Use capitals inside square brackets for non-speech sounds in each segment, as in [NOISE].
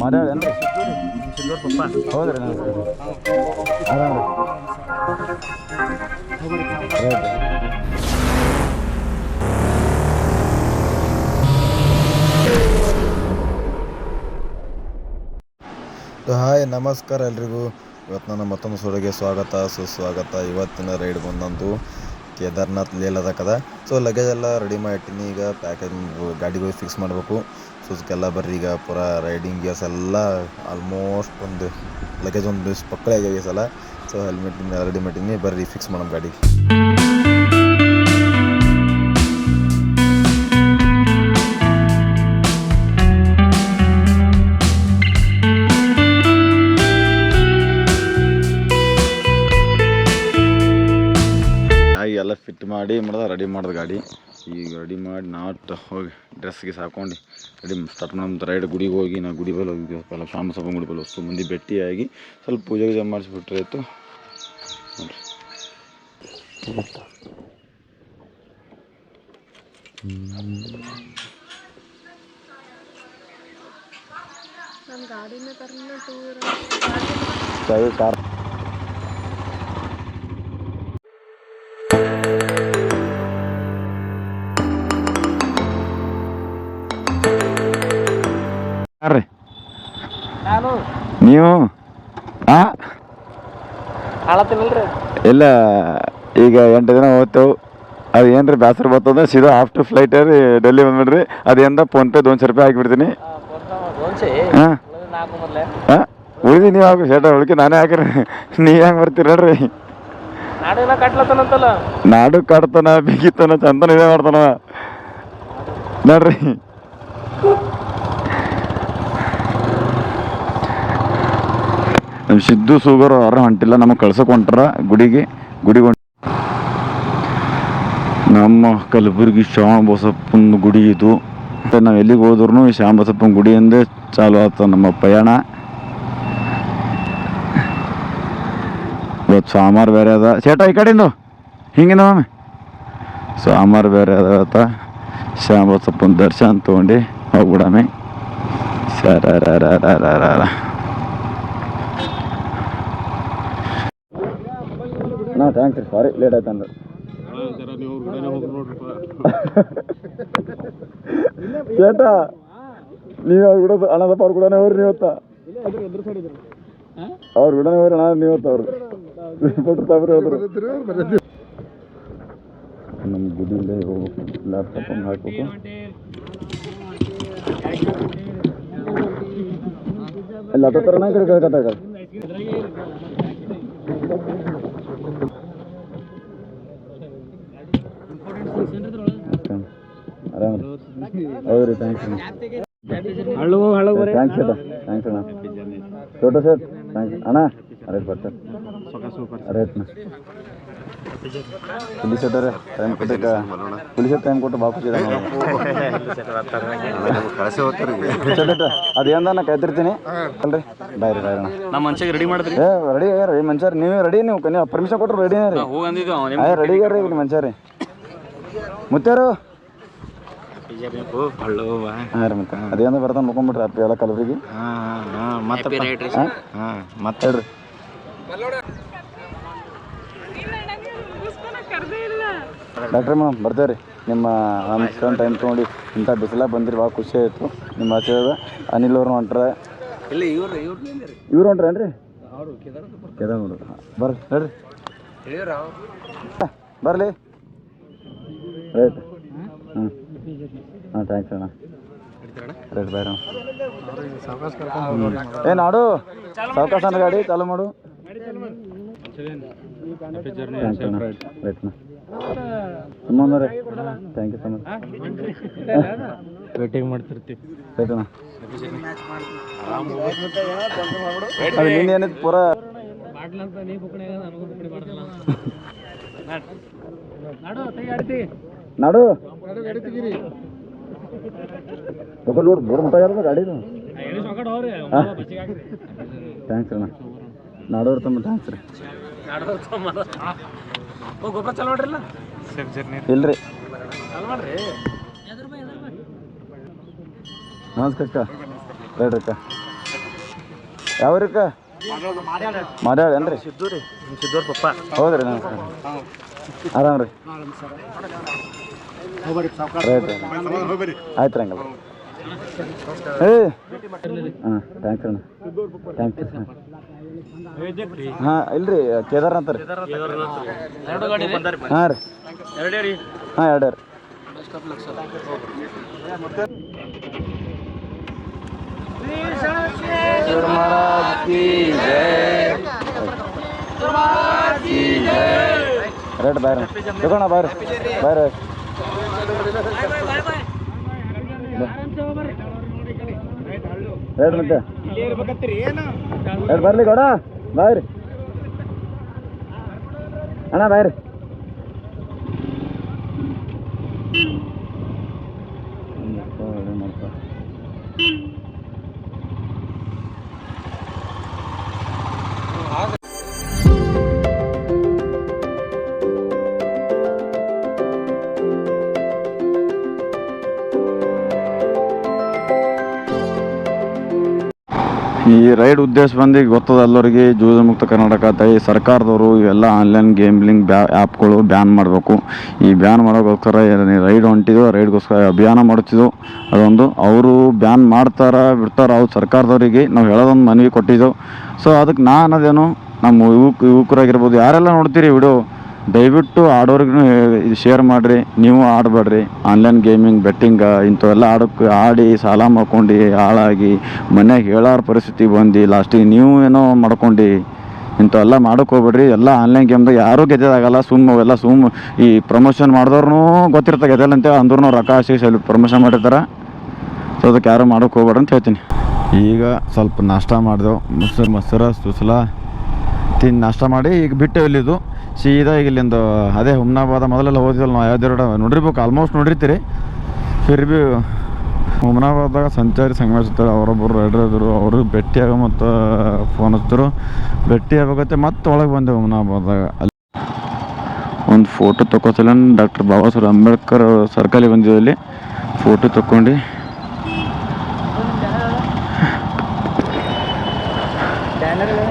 ಮಾತಾಡೇನ್ರಿ ಹೌದ್ರಿ ಆರಾಮ ಹಾಯ್, ನಮಸ್ಕಾರ ಎಲ್ರಿಗೂ. ಇವತ್ತು ನನ್ನ ಮತ್ತೊಂದು ಸುಡಿಗೆ ಸ್ವಾಗತ, ಸುಸ್ವಾಗತ. ಇವತ್ತಿನ ರೈಡ್ ಬಂದಂತು ಕೇದಾರ್ನಾಥ್ ಲೇಲದಕ್ಕದ ಸೊ ಲಗೇಜ್ ಎಲ್ಲ ರೆಡಿ ಮಾಡಿಟ್ಟಿನಿ. ಈಗ ಪ್ಯಾಕೇಜ್ ಗಾಡಿಗೆ ಹೋಗಿ ಫಿಕ್ಸ್ ಮಾಡಬೇಕು. ಸುಸ್ಕೆಲ್ಲ ಬರ್ರಿ, ಈಗ ಪೂರ ರೈಡಿಂಗ್ ಗೇರ್ಸ್ ಎಲ್ಲ ಆಲ್ಮೋಸ್ಟ್ ಒಂದು ಲಗೇಜ್ ಒಂದು ಪಕ್ಕಳೆ ಈ ಸಲ. ಸೊ ಹೆಲ್ಮೆಟ್ ರೆಡಿ ಮಾಡಿನಿ ಬರ್ರಿ ಫಿಕ್ಸ್ ಮಾಡೋಣ ಗಾಡಿ. ಆಗಿ ಎಲ್ಲ ಫಿಟ್ ಮಾಡಿ, ಮಾಡ್ದ ರೆಡಿ ಮಾಡ್ದ ಗಾಡಿ. ಈಗ ರೆಡಿ ಮಾಡಿ ನಾಟ್ ಹೋಗಿ ಡ್ರೆಸ್ ಗಿಸ್ ಹಾಕೊಂಡು ರೆಡಿ ಸ್ಟಾರ್ಟ್ ನಮ್ಮ ರೈಡ್ ಗುಡಿಗೆ ಹೋಗಿ ನಾವು ಗುಡಿ ಬಲ್ಲ ಹೋಗಿ ಎಲ್ಲ ಶಾಮ ಸಭಾ ಗುಡಿ ಬಲ್ಲ ಅಷ್ಟು ಮಂದಿ ಭೇಟಿಯಾಗಿ ಸ್ವಲ್ಪ ಪೂಜೆ ಗೀಜೆ ಮಾಡಿಸ್ಬಿಟ್ರೆ ಆಯಿತು. ನೋಡ್ರಿ. ಗಾಡಿನ ಕಾರ್ ನಾನು? ನೀವು? ಇಲ್ಲ ಈಗ ಎಂಟು ದಿನ ಹೋಗ್ತೇವೆ ಅದು ಏನ್ರಿ ಬೇಸರ ಬರ್ತದ? ಸೀದಾ ಆಫ್ಟರ್ ಫ್ಲೈಟ್ ರೀ ಡೆಲ್ಲಿ ಬಂದ್ಬಿಡ್ರಿ. ಎಂದ ಫೋನ್ಪೇ ದೊನ್ಶೆ ರೂಪಾಯಿ ಹಾಕಿಬಿಡ್ತೀನಿ. ದೋನ್ಸೆ ಹಾಂ ಹಾಂ ಉಳಿದಿ ನೀವು ಹಾಕಿ ಶೇಟ ಉಳ್ಕೆ ನಾನೇ ಹಾಕಿರಿ. ನೀ ಹೆಂಗೆ ಬರ್ತೀರ ಕಟ್ಲತ್ತನಂತಲ್ಲ ನಾಡು ಕಾಡ್ತಾನ ಬಿಗಿತನ ಚಂದನ ಇದೇ ಮಾಡ್ತಾನ ನೋಡ್ರಿ. ನಮ್ ಸಿದ್ದು ಸೂಗರು ಅವ್ರ ಹೊಂಟಿಲ್ಲ, ನಮಗೆ ಕಳ್ಸಕ್ಕೆ ಹೊಂಟ್ರ ಗುಡಿಗೆ. ಗುಡಿಗೆ ಹೊಂಟ ನಮ್ಮ ಕಲಬುರ್ಗಿ ಶ್ಯಾಮ ಬಸಪ್ಪನ ಗುಡಿ ಇದು. ಮತ್ತು ನಾವು ಎಲ್ಲಿಗೆ ಹೋದ್ರೂ ಈ ಶ್ಯಾಮ ಬಸಪ್ಪನ ಗುಡಿಯಿಂದೇ ಚಾಲು ಆತ ನಮ್ಮ ಪಯಣ. ಇವತ್ತು ಸಾಮಾರು ಬೇರೆ ಅದ. ಸೇಟ ಈ ಕಡೆಯಿಂದ ಹಿಂಗಿನ ಮಾಮೆ. ಸಾಮಾರು ಬೇರೆ ಅದ ಶ್ಯಾಮ ಬಸಪ್ಪನ ದರ್ಶನ ತೊಗೊಂಡು ಹೋಗ್ಬಿಡಮೆ. ಸರ ನಾ ಥ್ಯಾಂಕ್ಸ್ ರೀ. ಸಾರಿ ಲೇಟ್ ಆಯ್ತು ಅಂದ್ರೆ. ಚೇಟ [LAUGHS] ನೀವು ಅವ್ರು ಬಿಡೋದು ಅಣ್ಣದಪ್ಪ ಅವ್ರು ಕೂಡ ಹೋಗ್ರಿ ನೀವತ್ತ ಅವ್ರು ಬಿಡೋಣ ಹೋಗ್ರಿ ಅಣ್ಣ ನೀವತ್ತ ಅವ್ರು ನಮ್ಮ ಗುಡಿಯಿಂದ ಹೋಗ್ಬೇಕು. ಲ್ಯಾಪ್ಟಾಪ್ ಒಂದು ಹಾಕ್ಬೇಕು. ಇಲ್ಲ ಹತ್ತರ ನಾ ಕಡೆ ಕಳ್ಕತ್ತಾಗ ಆರಾಮ ಹೌದ್ರಿ ಥ್ಯಾಂಕ್ಸ್ ಥ್ಯಾಂಕ್ಸ್ ಅಣ್ಣ ಥ್ಯಾಂಕ್ಸ್ ಅಣ್ಣ. ಫೋಟೋ ಸರ್ ಥ್ಯಾಂಕ್ಸ್ ಅಣ್ಣ ರೈಟ್ ಬರ್ತಾರೆ ಪುಲಿಸ್ ಟೈಮ್ ಕೊಟ್ಟಿದ್ದ ಪುಲಿಸ್ ಟೈಮ್ ಕೊಟ್ಟು ಬಾ ಖುಷಿ ಅದೇಂದ ನಾ ಕಾಯ್ತಿರ್ತೀನಿ? ಅಲ್ರಿ? ಬಾಯ್ ರೀ ಬಾಯ್ ಅಣ್ಣ. ನಮ್ಮ ಮನ್ಷಿಗೆ ರೆಡಿ ಮಾಡಿದ್ರಿ? ಏ ರೆಡಿ ರೀ ಮನುಷ್ಯ ನೀವೇ ರೆಡಿ ನೀವು ನೀವು ಪರ್ಮಿಷನ್ ಕೊಟ್ರು ರೆಡಿ ರೀ. ರೆಡಿ ರೀ. ಮನ್ಷಾರಿ ಮುತ್ತಾರು ಹಾಂ ರೀ ಮತ್ತೆ. ಬರ್ತಾನೆ ಮುಕೊಂಬಿಟ್ರಿ ಅಪ್ಪಿ ಎಲ್ಲ ಕಲಬರಿಗೆ. ಮತ್ತೆ ಹಾಂ? ಮತ್ತೆ ಹೇಳ್ರಿ. ಡಾಕ್ಟ್ರ್ ಮೇಡಮ್ ಬರ್ತೇವೆ ರೀ. ನಿಮ್ಮ ನಮ್ಮ ಇಷ್ಟೊಂದು ಟೈಮ್ ತೊಗೊಂಡು ಇಂಥ ಬಿಸಿಲಾಗ ಬಂದಿರಿ ಭಾಳ ಖುಷಿ ಆಯಿತು. ನಿಮ್ಮ ಆಚೆದ ಅನಿಲ್ ಅವ್ರು ಹೊಂಟ್ರ. ಇಲ್ಲ ಇವ್ರು ಇವ್ರು ಇವ್ರು ಹೊಂಟ್ರೇನ್ರಿ ಕೇದಾರ್ ನೋಡ್ರಿ ಬರ್ರಿ ಹೇಳ್ರಿ. ಬರಲಿ. ರೈಟ್ ಹ್ಞೂ ಹಾಂ ಥ್ಯಾಂಕ್ಸ್ ಅಣ್ಣ. ರೈಟ್ ಬಾಯ್ ಅಣ್ಣ. ಏ ನಾಡು ಸಾವಕಾಶ ಅಣ್ಣ ಗಾಡಿ ಚಾಲು ಮಾಡು. ಸುಮ್ಮನೆ thank you so much waiting ಮಾಡ್ತಿರ್ತೀವಿ. ರೈಟ್ ಅಣ್ಣ. ಅದು ಏನಿತ್ತು ಪೂರ? ನಾಡು ನಾಡು ನೋಡಿ ದೂರ ಮುಟ್ಟ ಗಾಡಿ ಗಾಡಿದು ಥ್ಯಾಂಕ್ಸ್ ಅಣ್ಣ ನಾಡೋರು ತಮ್ಮ ಥ್ಯಾಂಕ್ಸ್ ರೀ ಗೊಬ್ಬರ ಚಲೋ ಮಾಡ್ರಿಲ್ಲ ಇಲ್ರಿ ಅಕ್ಕ ರೈಟ್ ಅಕ್ಕ ಯಾವ್ರಕ್ಕ ಮಾಡ್ಯಾಳ ಏನ್ರಿ ಸಿದ್ದೂರಿ ಸಿದ್ದೂರ್ ಪಪ್ಪ ಹೌದ್ರಿ ನಮಸ್ಕಾರ ಆರಾಮ್ ರೀ ಆಯ್ತು ರಂಗಲ್ಲ ಏ. ಹಾಂ ಥ್ಯಾಂಕ್ಸ್ ಅಣ್ಣ. ಥ್ಯಾಂಕ್ ಯು ಹಾಂ ಇಲ್ರಿ ಕೇದಾರ್ನಾಥ ರೀ. ಎರಡು ಗಾಡಿ ಹಾಂ ರೀ. ಎರಡೇ ರೀ ಹಾಂ ಎರಡೇ ರೀ ರೇಟ್ ಬಾಯ್ರಿ ತಗೋಣ ಬಾಯ್ರಿ ಬಾಯ್ರಿ ಬರ್ಲಿ ಗೌಡ. ಬಾಯ್ರಿ. ಅಣ್ಣ ಬಾಯ್ರಿ. ಮಾಡ್ತಾ? ರೈಡ್ ಉದ್ದೇಶ ಬಂದು ಗೊತ್ತದ ಎಲ್ಲರಿಗೆ, ಜೂಜ ಮುಕ್ತ ಕರ್ನಾಟಕ ತಾಯಿ ಸರ್ಕಾರದವರು ಇವೆಲ್ಲ ಆನ್ಲೈನ್ ಗೇಮ್ಲಿಂಗ್ ಬ್ಯಾ ಆ್ಯಪ್ಗಳು ಬ್ಯಾನ್ ಮಾಡಬೇಕು. ಈ ಬ್ಯಾನ್ ಮಾಡೋಕ್ಕೋಸ್ಕರ ರೈಡ್ ಹೊಂಟಿದ್ದು ರೈಡ್ಗೋಸ್ಕರ ಅಭಿಯಾನ ಮಾಡುತ್ತಿದ್ದು ಅದೊಂದು, ಅವರು ಬ್ಯಾನ್ ಮಾಡ್ತಾರ, ಬಿಡ್ತಾರ, ಅವ್ರು ಸರ್ಕಾರದವರಿಗೆ ನಾವು ಹೇಳೋದೊಂದು ಮನವಿ ಕೊಟ್ಟಿದ್ದೆವು ಸೊ ಅದಕ್ಕೆ ನಾನು ಅನ್ನೋದೇನು, ನಮ್ಮ ಯುವಕ, ಯುವಕರಾಗಿರ್ಬೋದು, ಯಾರೆಲ್ಲ ನೋಡ್ತೀರಿ ವಿಡಿಯೋ? ದಯವಿಟ್ಟು ಆಡೋರ್ಗೂ ಇದು ಶೇರ್ ಮಾಡಿರಿ, ನೀವು ಆಡಬೇಡ್ರಿ. ಆನ್ಲೈನ್ ಗೇಮಿಂಗ್ ಬೆಟ್ಟಿಂಗ ಇಂಥವೆಲ್ಲ ಆಡೋಕ್ಕೆ ಆಡಿ ಸಾಲ ಮಾಡ್ಕೊಂಡು ಹಾಳಾಗಿ ಮನ್ಯಾಗ ಹೇಳಾರ ಪರಿಸ್ಥಿತಿ ಬಂದು ಲಾಸ್ಟಿಗೆ ನೀವು ಏನೋ ಮಾಡ್ಕೊಂಡು. ಇಂಥವೆಲ್ಲ ಮಾಡೋಕೆ ಹೋಗ್ಬೇಡ್ರಿ. ಎಲ್ಲ ಆನ್ಲೈನ್ ಗೇಮ್ದಾಗ ಯಾರೂ ಗೆದ್ದದಾಗಲ್ಲ. ಸುಮ್ಮ ಅವೆಲ್ಲ ಸುಮ್ಮ ಈ ಪ್ರಮೋಷನ್ ಮಾಡಿದವ್ರೂ ಗೊತ್ತಿರ್ತಾರೆ ಗೆದ್ದಲ್ಲ ಅಂದ್ರೂ ರೊಕ್ಕ ಸ್ವಲ್ಪ ಪ್ರಮೋಷನ್ ಮಾಡಿರ್ತಾರೆ. ಸೊ ಅದಕ್ಕೆ ಯಾರು ಮಾಡೋಕೆ ಹೋಗ್ಬೇಡ ಅಂತ ಹೇಳ್ತೀನಿ. ಈಗ ಸ್ವಲ್ಪ ನಾಷ್ಟ ಮಾಡಿದೆವು. ಮೊಸರು ಮೊಸರು, ಸುಸಲ. ತಿಂದು ನಾಷ್ಟ ಮಾಡಿ ಈಗ ಬಿಟ್ಟು ಇಲ್ಲಿದ್ದು ಸೀದಾ ಈಗ ಇಲ್ಲಿಂದ ಅದೇ ಹುಮ್ನಾಬಾದ ಮೊದಲೆಲ್ಲ ಓದಿದಲ್ಲ ನಾವು ಯಾವ್ದು ನೋಡಿರ್ಬೇಕು ಆಲ್ಮೋಸ್ಟ್ ನೋಡಿರ್ತೀರಿ. ಫಿರ್ ಬಿ ಹುಮ್ನಾಬಾದಾಗ ಸಂಚಾರಿ ಸಂಗಮಿಸ್ತಾರೆ ಅವರೊಬ್ಬರು ರೈಡರ್ ಇದ್ರು ಅವರು ಭೇಟಿಯಾಗ ಮತ್ತು ಫೋನ್ ಹಚ್ತರು ಭೇಟಿ ಆಗತ್ತೆ ಮತ್ತೆ ಒಳಗೆ ಬಂದೆ ಹುಮ್ನಾಬಾದಾಗ ಅಲ್ಲಿ ಒಂದು ಫೋಟೋ ತಗೋಸಲ ಡಾಕ್ಟರ್ ಬಾಬಾ ಸಾಹೇಬ್ ಅಂಬೇಡ್ಕರ್ ಸರ್ಕಲಿಗೆ ಬಂದಿದ್ದಲ್ಲಿ ಫೋಟೋ ತಕ್ಕೊಂಡು.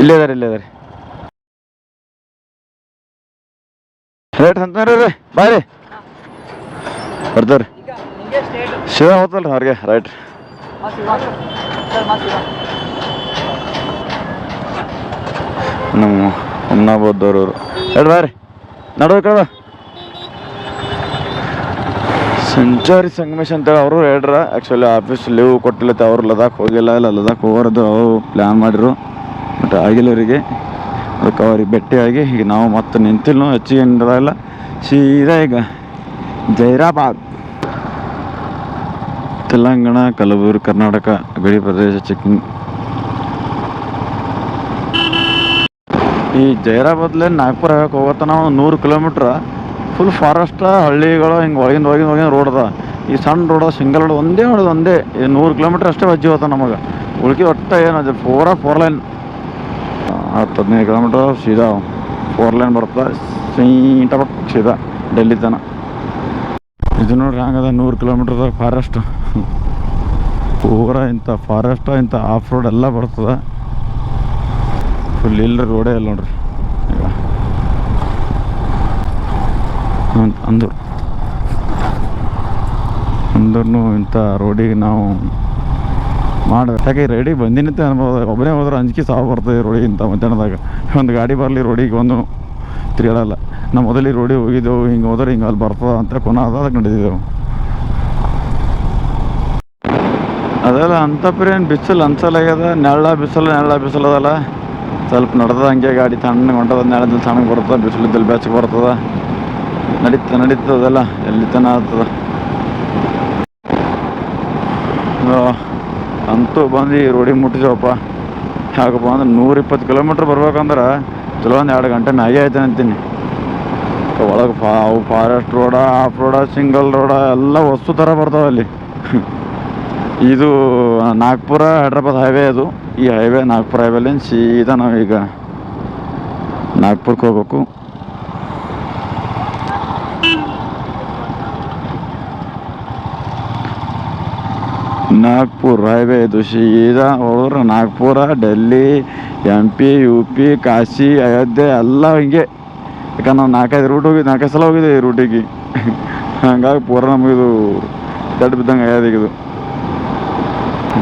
ಇಲ್ಲೇ ಇದಾರೆ ಇಲ್ಲೇ ಇದಾರೆ. ರೇಟ್ ಅಂತಾರೆ ರೀ ಬಾಯ್ ರೀ. ಬರ್ತಾವ್ರಿ. ಶಿವ ಹೋಗ್ತಲ್ರಿ ಅವ್ರಿಗೆ ರೈಟ್ ನಮ್ಮ ಹುಮ್ನಾಬಾದವ್ರು ಅವರು ಹೇಳಿ ಬಾಯ್ ರೀ, ನಡುವೆ ಕಡ ಸಂಚಾರಿ ಸಂಗಮೇಶ್ ಅಂತೇಳಿ ಅವರು ಹೇಳ್ರ. ಆ್ಯಕ್ಚುಲಿ ಆಫೀಸ್ ಲೀವ್ ಕೊಟ್ಟಿಲ್ಲತ್ತೆ ಅವ್ರು ಲದಾಖ್ ಹೋಗಿಲ್ಲ, ಇಲ್ಲ ಲದಾಖ್ ಹೋಗೋದು ಅವರು ಪ್ಲ್ಯಾನ್ ಮಾಡಿರು. ಬಟ್ ಆಗಿಲ್ಲ ಅವರಿಗೆ. ಅದಕ್ಕೆ ಅವ್ರಿಗೆ ಭೇಟಿಯಾಗಿ ಈಗ ನಾವು ಮತ್ತೆ ನಿಂತಿಲ್ಲ ಹೆಚ್ಚಿಗೆ ಏನಿಲ್ಲ ಸೀದಾ ಈಗ ಜೈರಾಬಾದ್. ತೆಲಂಗಾಣ, ಕಲಬುರಗಿ, ಕರ್ನಾಟಕ, ಗಡಿ ಪ್ರದೇಶ ಚೆಕ್ಕಿಂಗ್ ಈ ಜೈರಾಬಾದ್ಲೆ ನಾಗ್ಪುರ ಆಗಕ್ಕೆ ಹೋಗತ್ತ ನಾವು ನೂರು ಕಿಲೋಮೀಟ್ರ್. ಫುಲ್ ಫಾರೆಸ್ಟ್ ಹಳ್ಳಿಗಳು ಹಿಂಗೆ ಒಳಗಿಂದ ಒಳಗಿಂದ ಒಳಗಿಂದ ರೋಡ್ ಅದ. ಈ ಸಣ್ಣ ರೋಡ್ ಸಿಂಗಲ್ ರೋಡ್ ಒಂದೇ ಹೊಡೆದು ಒಂದೇ. ನೂರು ಕಿಲೋಮೀಟ್ರ್ ಅಷ್ಟೇ ಬಜ್ಜಿ ಹೋತ ನಮಗೆ. ಉಳ್ಕಿ ಒಟ್ಟ ಏನು ಪೂರಾ ಫೋರ್ ಲೈನ್ ಹತ್ತು ಹದಿನೈದು ಕಿಲೋಮೀಟರ್ ಸೀದಾ ಫೋರ್ ಲೈನ್ ಬರ್ತದೆ ಸೀಟ ಸೀದಾ ಡೆಲ್ಲಿ ತನ ಇದು ನೋಡ್ರಿ ಹಂಗದ ನೂರು ಕಿಲೋಮೀಟರ್ ಫಾರೆಸ್ಟ್ ಪೂರ ಇಂಥ ಫಾರೆಸ್ಟ್ ಇಂಥ ಆಫ್ ರೋಡ್ ಎಲ್ಲ ಬರ್ತದೆ. ಫುಲ್ ಇಲ್ಲ ರೋಡೇ ಇಲ್ಲ ನೋಡ್ರಿ. ಈಗ ಅಂದ್ರು ಅಂದ್ರೂ ಇಂಥ ರೋಡಿಗೆ ನಾವು ಮಾಡ ಯಾಕೆ ರೆಡಿ ಬಂದಿನಂತೆ ಅನ್ಬೋದು. ಒಬ್ಬನೇ ಹೋದ್ರೆ ಅಂಜಿಕೆ ಸಾವು ಬರ್ತದೆ ರೋಡಿ ಇಂಥ ಮಧ್ಯಾಹ್ನದಾಗ. ಒಂದು ಗಾಡಿ ಬರಲಿ, ರೋಡಿಗೆ ಒಂದು ತಿರುಗಾಡಲ್ಲ. ನಾವು ಮೊದಲಿ ರೋಡಿ ಹೋಗಿದ್ದೆವು, ಹಿಂಗೆ ಹೋದ್ರೆ ಹಿಂಗೆ ಅಲ್ಲಿ ಬರ್ತದ ಅಂತ ಕೊನ ಅದಕ್ಕೆ ನಡೆದಿದ್ದೆವು. ಅದೆಲ್ಲ ಅಂತಪ್ರೇನು ಬಿಸಿಲು ಅನ್ಸಲಾಗ್ಯದ ನೆರಳ ಬಿಸಿಲು ನೆರಳ ಬಿಸಿಲು ಅದಲ್ಲ. ಸ್ವಲ್ಪ ನಡ್ದದ ಹಂಗೆ ಗಾಡಿ ತಣ್ಣಗೆ ಹೊಂಟದ ನೆಳದಲ್ಲಿ ತಣ್ಣಗೆ ಬರ್ತದೆ ಬಿಸಿಲಿದ್ದಲ್ಲಿ ಬೆಚ್ಚಗೆ ಬರ್ತದ. ನಡೀತ ನಡೀತದಲ್ಲ ಎಲ್ಲಿ ತನ ಆಗ್ತದ. ಅಂತೂ ಬಂದು ಈ ರೋಡಿಗೆ ಮುಟ್ಟಿಸೋಪ್ಪ. ಯಾಕಪ್ಪ ಅಂದ್ರೆ ನೂರಿಪ್ಪತ್ತು ಕಿಲೋಮೀಟ್ರ್ ಬರ್ಬೇಕಂದ್ರೆ ಚಲೋ ಒಂದು ಎರಡು ಗಂಟೆ ಮ್ಯಾಗೆ ಆಯ್ತು ಅಂತೀನಿ. ಒಳಗೆ ಫಾ ಅವು forest road off road single road ಎಲ್ಲ ವಸ್ತು ಥರ ಬರ್ತಾವೆ ಅಲ್ಲಿ. ಇದು ನಾಗ್ಪುರ ಹೈದ್ರಾಬಾದ್ ಹೈವೇ ಅದು. ಈ ಹೈವೇ ನಾಗ್ಪುರ ಹೈವೇಲಿಂದ ಸೀದಾ ನಾವೀಗ ನಾಗ್ಪುರಕ್ಕೆ ಹೋಗ್ಬೇಕು. ನಾಗ್ಪುರ್ ಇದು ಸೀದಾ ಹೋದ್ರೆ Nagpur, Delhi M P, U P, Kashi, Ayodhya ಎಲ್ಲ ಹಿಂಗೆ. ಯಾಕಂದ್ರೆ ನಾವು ನಾಲ್ಕೈದು ರೂಟ್ ಹೋಗಿದ್ದು ನಾಲ್ಕೈದು ಸಲ ಹೋಗಿದ್ದೆ ಈ ರೂಟಿಗೆ ಹಂಗಾಗಿ ಪೂರ ನಮಗಿದು ದಡ್ಡ ಬಿದ್ದಂಗೆ ಆಗ್ಯದ ಈಗ ಇದು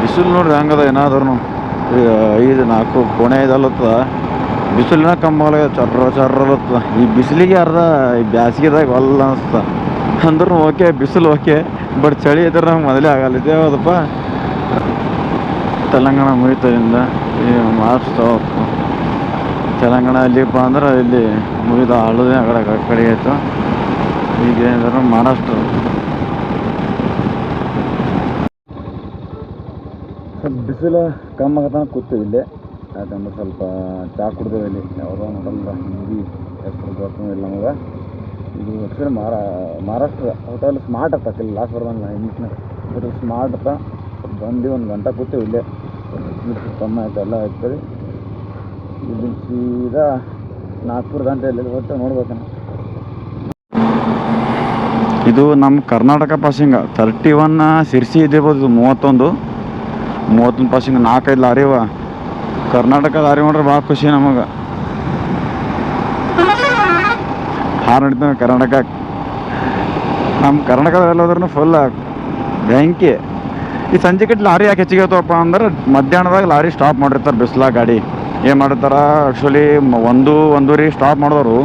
ಬಿಸಿಲು ನೋಡ್ರಿ ಹಂಗದ ಏನಾದ್ರೂ ಐದು ನಾಲ್ಕು ಕೋಣೆ ಐದಲ್ಲತ್ತದ ಬಿಸಿಲಿನ ಕಂಬಲ ಚರ್ರ ಚರ್ರಲತ್ತದ ಈ ಬಿಸಿಲಿಗೆ ಅರ್ಧ ಈ ಬ್ಯಾಸಿಗೆದಾಗ ಒಲ್ಲ ಅನಿಸ್ತದ ಅಂದ್ರೂ ಓಕೆ, ಬಿಸಿಲು ಓಕೆ. ಬಟ್ ಚಳಿ ಇದ್ರೆ ನಮ್ಗೆ ಮೊದಲೇ ಆಗಲ್ಲ ಹೌದಪ್ಪ. ತೆಲಂಗಾಣ ಮುಗಿತದಿಂದ ಈ ಮಹಾರಾಷ್ಟ್ರ ತೆಲಂಗಾಣ ಇಲ್ಲಿಪ್ಪ ಅಂದ್ರೆ ಇಲ್ಲಿ ಮುಗಿದ ಹಳದೇ ಆ ಕಡೆ ಕಡೆ ಆಯಿತು. ಈಗ ಏನಿದ್ರು ಮಹಾರಾಷ್ಟ್ರ ಸ್ವಲ್ಪ ಬಿಸಿಲು ಕಮ್ಮಿ ಆಗತ್ತ ಕೂತೀವಿ ಇಲ್ಲಿ. ಯಾಕಂದ್ರೆ ಸ್ವಲ್ಪ ಚಾ ಕುಡ್ದೇವೆ ಇಲ್ಲಿ. ಯಾವುದೋ ನೋಡಲ್ಲ ಹಿಂದಿ ಹೆಸರು ಗೊತ್ತಿಲ್ಲ ನಮಗೆ. ಇದು ಆ್ಯಕ್ಚುಲಿ ಮಹಾರಾ ಮಹಾರಾಷ್ಟ್ರ ಹೋಟೆಲ್ ಸ್ಮಾರ್ಟ್ ಅತ್ತ ಇಲ್ಲಿ ಲಾಸ್ಟ್ ಬರ್ದಂಗೆ ಇಂಗ್ಲೀಷ್ನಾಗ ಹೋಟೆಲ್ ಸ್ಮಾರ್ಟ್ ಅತ್ತ ಬಂದು ಒಂದು ಗಂಟೆ ಕೂತೀವಿ ಇಲ್ಲೇ. ಕಮ್ಮಿ ಆಯ್ತು ಎಲ್ಲ ಆಯ್ತದೆ ಇಲ್ಲಿ ಸೀದಾ ನಾಗ್ಪುರ ಗಂಟೆ ಇಲ್ಲಿ ಒಟ್ಟು ನೋಡ್ಬೇಕು ಇದು ನಮ್ಮ Karnataka passing thirty one Sirsi ಇದಿರ್ಬೋದು ಇದು ಮೂವತ್ತೊಂದು. ಮೂವತ್ತೊಂದು ಪಾಸಿಂಗ್ ನಾಲ್ಕೈದು ಲಾರಿ ಅವ. ಕರ್ನಾಟಕ ಲಾರಿ ನೋಡ್ರೆ ಭಾಳ ಖುಷಿ ನಮಗೆ. ನಡೀತಾವೆ ಕರ್ನಾಟಕ. ನಮ್ಮ ಕರ್ನಾಟಕದಲ್ಲಿ ಹೋದ್ರೂ ಫುಲ್ ಬೆಂಕಿ. ಈ ಸಂಜೆ ಕಟ್ಟಿ ಲಾರಿ ಯಾಕೆ ಹೆಚ್ಚಿಗೆ ಹೋಗ್ತವಪ್ಪ ಅಂದ್ರೆ ಮಧ್ಯಾಹ್ನದಾಗ ಲಾರಿ ಸ್ಟಾಪ್ ಮಾಡಿರ್ತಾರೆ ಬಿಸ್ಲಾಗ ಗಾಡಿ. ಏನು ಮಾಡಿರ್ತಾರೆ ಆ್ಯಕ್ಚುಲಿ ಒಂದು ಒಂದೂರಿ ಸ್ಟಾಪ್ ಮಾಡಿದವರು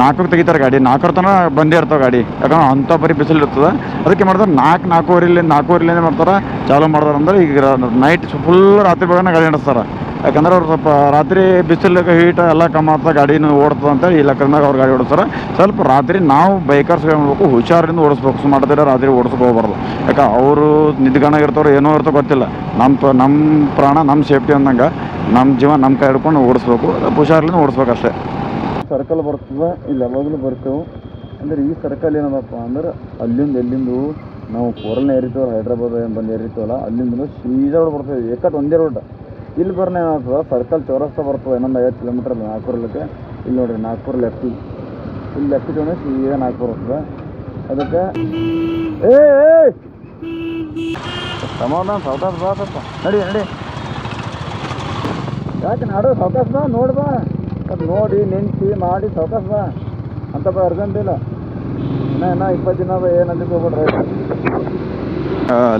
ನಾಲ್ಕಕ್ಕೆ ತೆಗಿತಾರೆ ಗಾಡಿ. ನಾಲ್ಕರ ತನಕ ಬಂದೇ ಇರ್ತಾವೆ ಗಾಡಿ. ಯಾಕಂದ್ರೆ ಅಂಥ ಬರಿ ಬಿಸಿಲು ಇರ್ತದೆ. ಅದಕ್ಕೆ ಮಾಡ್ತಾರೆ ನಾಲ್ಕು ನಾಲ್ಕೂವರೆಲಿ ನಾಲ್ಕೂವರೆಲಿ ಏನು ಮಾಡ್ತಾರೆ, ಚಾಲೂ ಮಾಡ್ತಾರೆ ಅಂದ್ರೆ ಈಗ ನೈಟ್ ಫುಲ್ ರಾತ್ರಿ ಬೇಗನೆ ಗಾಡಿ ನಡೆಸ್ತಾರೆ. ಯಾಕಂದ್ರೆ ಅವ್ರು ಸ್ವಲ್ಪ ರಾತ್ರಿ ಬಿಸಿಲು ಹೀಟ್ ಎಲ್ಲ ಕಮ್ಮಿ ಆಗ್ತದೆ ಗಾಡಿನೂ ಓಡ್ತದೆ ಅಂತ ಈ ಲೆಕ್ಕದಾಗ ಅವ್ರು ಗಾಡಿ ಓಡಿಸ್ತಾರೆ. ಸ್ವಲ್ಪ ರಾತ್ರಿ ನಾವು ಬೈಕರ್ಸ್ ಏನು ಹುಷಾರಿಂದ ಓಡಿಸ್ಬೇಕು. ಮಾಡಿದ್ರೆ ರಾತ್ರಿ ಓಡಿಸ್ಕೊ ಹೋಗ್ಬಾರ್ದು. ಯಾಕೆ, ಅವರು ನಿದ್ಗಣ ಇರ್ತಾರೋ ಏನೋ ಇರ್ತೋ ಗೊತ್ತಿಲ್ಲ. ನಮ್ಮ ನಮ್ಮ ಪ್ರಾಣ ನಮ್ಮ ಸೇಫ್ಟಿ ಅಂದಂಗೆ ನಮ್ಮ ಜೀವ ನಮ್ಮ ಕೈ ಹಿಡ್ಕೊಂಡು ಓಡಿಸ್ಬೇಕು. ಹುಷಾರ್ಲಿಂದ ಓಡಿಸ್ಬೇಕು ಅಷ್ಟೇ. ಸರ್ಕಲ್ ಬರ್ತದೆ, ಇಲ್ಲಿ ಯಾವಾಗಲೂ ಬರ್ತೇವೆ. ಅಂದ್ರೆ ಈ ಸರ್ಕಲ್ ಏನದಪ್ಪ ಅಂದ್ರೆ ಅಲ್ಲಿಂದ ಎಲ್ಲಿಂದ ನಾವು ಪೂರಲ್ನ ಏರಿತೀವಲ್ಲ, ಹೈದ್ರಾಬಾದ್ ಬಂದು ಏರಿತೀವಲ್ಲ ಅಲ್ಲಿಂದ ಸೀದಾ ರೋಡ್ ಬರ್ತದೆ ಏಕಟ್ ಒಂದೇ ರೋಡ್ ಇಲ್ಲಿ ಬರ್ನ ಏನಾಗ್ತದೆ ಸರ್ಕಲ್ ಚೌರಸ್ತಾ ಬರ್ತದೆ, ಇನ್ನೊಂದು ಐವತ್ತು ಕಿಲೋಮೀಟರ್ ನಾಗ್ಪುರಕ್ಕೆ ಇಲ್ಲಿ ನೋಡ್ರಿ, ನಾಗ್ಪುರ್ ಲೆಫ್ಟಿ ಇಲ್ಲಿ ಲೆಫ್ಟ್ ತೊಗೊಂಡು ಸೀದಾ ನಾಗ್ಪುರ್ ಹೋಗ್ತದೆ. ಅದಕ್ಕೆ ಏ ಸಮಾಧಾನ ಬಾ ಬಾತಪ್ಪ ನಡಿ ನಡಿ. ಯಾಕೆ ನಾಡು ಸೌಕಾಸ್ ಬಾ, ನೋಡಿ ಬಾ. ಅದು ನೋಡಿ ನಿಂತು ಮಾಡಿ ಸೌಕಾಸ್ ಬಾ. ಅಂತ ಬಾ ಅರ್ಜೆಂಟ್ ಇಲ್ಲ. ಇನ್ನ ಇನ್ನ ಇಪ್ಪತ್ತು ದಿನ ಏನು ಅಂದಿದ್ದು ಹೋಗ್ಬಿಡ್ರಿ.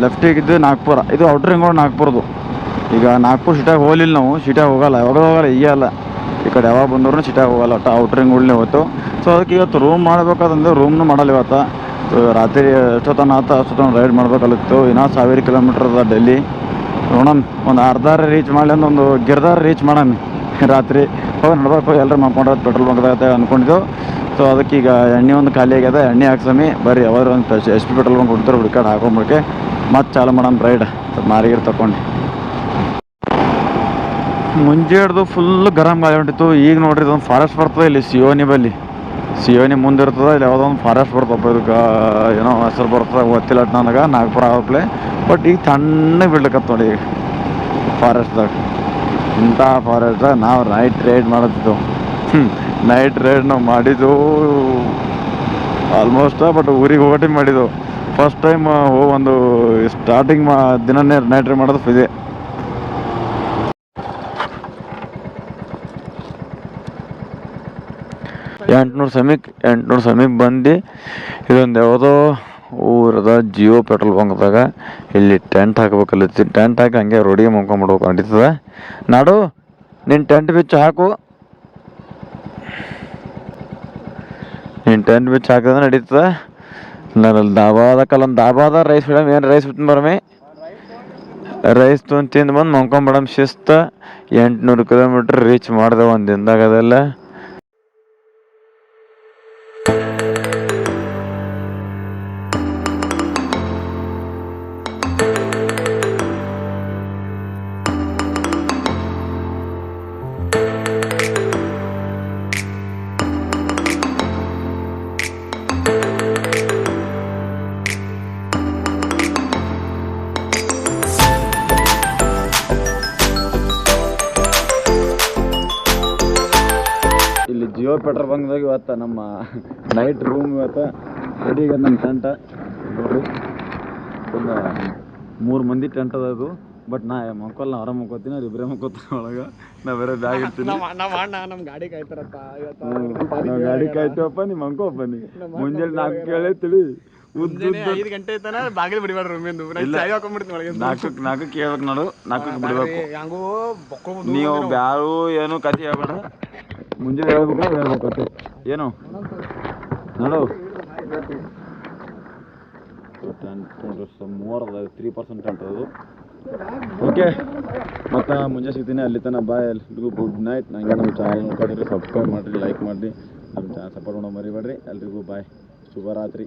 ಲೆಫ್ಟಿಗಿದ್ದು ನಾಗ್ಪುರ. ಇದು ಔಟ್ರಿಂಗ್ ನಾಗ್ಪುರದು. ಈಗ ನಾಗ್ಪುರ್ ಸಿಟಾಗಿ ಹೋಗಲಿಲ್ಲ ನಾವು ಸಿಟಾಗಿ ಹೋಗಲ್ಲ ಯಾವಾಗ ಹೋಗಲ್ಲ ಈಗ ಅಲ್ಲ. ಈ ಕಡೆ ಯಾವಾಗ ಬಂದ್ರು ಸಿಟಾಗಿ ಹೋಗಲ್ಲ, ಒಟ್ಟು ಔಟ್ರಿಂಗ್ ಉಳ್ಳಿ ಹೋಯ್ತು ಸೊ ಅದಕ್ಕೆ ಇವತ್ತು ರೂಮ್ ಮಾಡಬೇಕಾದಂದ್ರೆ ರೂಮ್ನು ಮಾಡಲ್ಲ ಇವತ್ತು. ರಾತ್ರಿ ಎಷ್ಟೊತ್ತನ ಆತ ಅಷ್ಟೊತ್ತನ ರೈಡ್ ಮಾಡಬೇಕಾಗಿತ್ತು. ಇನ್ನೂ ಸಾವಿರ ಕಿಲೋಮೀಟ್ರ್ ಅದ ಡೆಲ್ಲಿ ನೋಡಮ್ ಒಂದು ಅರ್ಧಾರ ರೀಚ್ ಮಾಡಲಿ ಅಂದ್ರೆ ಒಂದು ಗಿರ್ದಾರ ರೀಚ್ ಮಾಡೋಣ. ರಾತ್ರಿ ಹೋಗಿ ನಡ್ಬೇಕು ಎಲ್ಲರೂ ಮಾಡ್ಕೊಂಡ್ರೆ ಪೆಟ್ರೋಲ್ ಬಂಕ್ದಾಗತ್ತೆ ಅಂದ್ಕೊಂಡಿದ್ದೆವು ಸೊ ಅದಕ್ಕೆ ಈಗ ಎಣ್ಣೆ ಒಂದು ಖಾಲಿ ಆಗ್ಯದ, ಎಣ್ಣೆ ಹಾಕ್ಸಮಿ. ಬರ್ರಿ ಯಾವಾಗ ಒಂದು ಎಸ್ ಪಿ ಪೆಟ್ರೋಲ್ ಬಂಕ್ ಕೊಡ್ತಾರೆ ಹುಡುಕಾಡ್ ಹಾಕೊಂಬಿಡ್ಕೆ. ಮತ್ತೆ ಚಾಲು ಮಾಡೋಣ ರೈಡ್ ಮಾರಿಗಿರ್ ತಗೊಂಡು ಮುಂಜೆ ಹಿಡ್ದು ಫುಲ್ ಗರಂ ಗಾಳಿ ಹೊಂಟಿತ್ತು. ಈಗ ನೋಡ್ರಿ ಇದೊಂದು ಫಾರೆಸ್ಟ್ ಬರ್ತದೆ ಇಲ್ಲಿ ಸಿಯೋನಿ ಬಲ್ಲಿ. ಸಿಯೋನಿ ಮುಂದೆ ಇರ್ತದೆ, ಇಲ್ಲಿ ಯಾವುದೋ ಒಂದು ಫಾರೆಸ್ಟ್ ಬರ್ತಪ್ಪ ಇದಕ್ಕೆ, ಏನೋ ಹೆಸರು ಬರ್ತದೆ, ಗೊತ್ತಿಲ್ಲ ನನಗೆ, ನಾಗ್ಪುರ ಆಗಪ್ಲೆ ಬಟ್ ಈಗ ತಣ್ಣಗೆ ಬಿಡ್ಲಿಕ್ಕತ್ತು ನೋಡಿ ಈಗ ಫಾರೆಸ್ಟ್ದಾಗ ಇಂಥ ಫಾರೆಸ್ಟ್ದಾಗ ನಾವು ನೈಟ್ ರೈಡ್ ಮಾಡುತ್ತಿದ್ದೆವು ನೈಟ್ ರೈಡ್ ನಾವು ಮಾಡಿದ್ದು ಆಲ್ಮೋಸ್ಟ್ ಬಟ್ ಊರಿಗೆ ಹೋಗಟಿ ಮಾಡಿದ್ದೆವು ಫಸ್ಟ್ ಟೈಮ್ ಒಂದು ಸ್ಟಾರ್ಟಿಂಗ್ ಮಾ ದಿನನೇ ನೈಟ್ ರೈಡ್ ಮಾಡೋದು ಇದೆ. ಎಂಟ್ನೂರು ಸಮೀಕ್, ಎಂಟುನೂರು ಸಮೀಕ್ ಬಂದು ಇದೊಂದು ಯಾವುದೋ ಊರದ ಜಿಯೋ ಪೆಟ್ರೋಲ್ ಬಂಕ್ದಾಗ ಇಲ್ಲಿ ಟೆಂಟ್ ಹಾಕ್ಬೇಕಲ್ಲತ್ತಿ ಟೆಂಟ್ ಹಾಕಿ ಹಂಗೆ ರೋಡಿಗೆ ಮುಂಕೊಂಬಿಡ್ಬೇಕು ನಡೀತದೆ ನಾಡು ನಿನ್ನ ಟೆಂಟ್ ಬಿಚ್ಚು ಹಾಕು. ನಿನ್ನ ಟೆಂಟ್ ಬಿಚ್ಚು ಹಾಕಿದ್ರೆ ನಡೀತದ. ನಾನು ದಾಬಾದ ಕಲ್ಲೊಂದು ದಾಬಾದ ರೈಸ್ ಬಿಡಮ್, ಏನು ರೈಸ್ ಬಿಟ್ಟು ಬರಮಿ? ರೈಸ್ ತೊಗೊಂಡು ತಿಂದು ಬಂದು ಮಂಕೊಂಬಿಡಮ್ ಶಿಸ್ತ. ಎಂಟುನೂರು ಕಿಲೋಮೀಟ್ರ್ ರೀಚ್ ಮಾಡಿದೆ ಒಂದು ದಿನದಾಗ ಅದೆಲ್ಲ. ಜಿಯೋ ಪೆಟ್ರೋಲ್ ಬಂಕ್ದಾಗ ಇವತ್ತು ನಮ್ಮ ನೈಟ್ ರೂಮ್ ಇವತ್ತು ರೆಡಿ ನಮ್ಮ ಟೆಂಟ ನೋಡಿ. ಒಂದು ಮೂರು ಮಂದಿ ಟೆಂಟ್ ಅದ ಅದು. ಬಟ್ ನಾ ಮಕ್ಕೊಲ್ಲ ನಾ ಆರಾಮ್ ಮಕ್ಕೋತೀನಿ ಅವ್ರು ಇಬ್ಬರೇ ಮಕ್ಕೋತೀನಿ ಒಳಗೆ. ನಾ ಬೇರೆ ಬ್ಯಾಗ್ ಇರ್ತೀನಿ ನಮ್ಮ ಅಣ್ಣ ನಮ್ಮ ಗಾಡಿ ಕಾಯ್ತಾರಪ್ಪ. ನಾವು ಗಾಡಿ ಕಾಯ್ತೀವಪ್ಪ ನಿಮ್ಮ ಅಂಕೋಪ್ಪ ನೀ ಮುಂಜಾನೆ ನಾಲ್ಕು ಕೇಳಿ ತಿಳಿ. ಐದು ಗಂಟೆ ತನ ಬಾಗಿಲು ರೂಮಿಂದು ನಾಲ್ಕಕ್ಕೆ ನಾಲ್ಕಕ್ಕೆ ನೋಡು. ನಾಲ್ಕಕ್ಕೆ ಬಿಡಬೇಕು. ಹಂಗೂ ನೀವು ಬ್ಯಾರು ಏನು ಕತೆ ಹೇಳ್ಬೇಡ. ಮುಂಜಾನೆ ಹೇಳ್ಬೇಕು ಹೇಳ್ಬೇಕು ಏನು? ನೋಡು. ಮೂವರ್ ಅದ ತ್ರೀ ಪರ್ಸೆಂಟ್ ಅದು ಓಕೆ. ಮತ್ತು ಮುಂಜಾನೆ ಸಿಗ್ತೀನಿ, ಅಲ್ಲಿ ತನಕ ಬಾಯ್ ಎಲ್ರಿಗೂ ಗುಡ್ ನೈಟ್ ನಂಗೆ ನಮ್ಮ ಚಾನಲ್ ನೋಡ್ಕೊಡ್ರಿ ಸಬ್ಸ್ಕ್ರೈಬ್ ಮಾಡಿರಿ ಲೈಕ್ ಮಾಡಿರಿ. ನಮ್ಮ ಚಾನಲ್ ಸಪೋರ್ಟ್ ಮಾಡೋ ಮರಿಬೇಡ್ರಿ. ಎಲ್ರಿಗೂ ಬಾಯ್ ಶುಭರಾತ್ರಿ.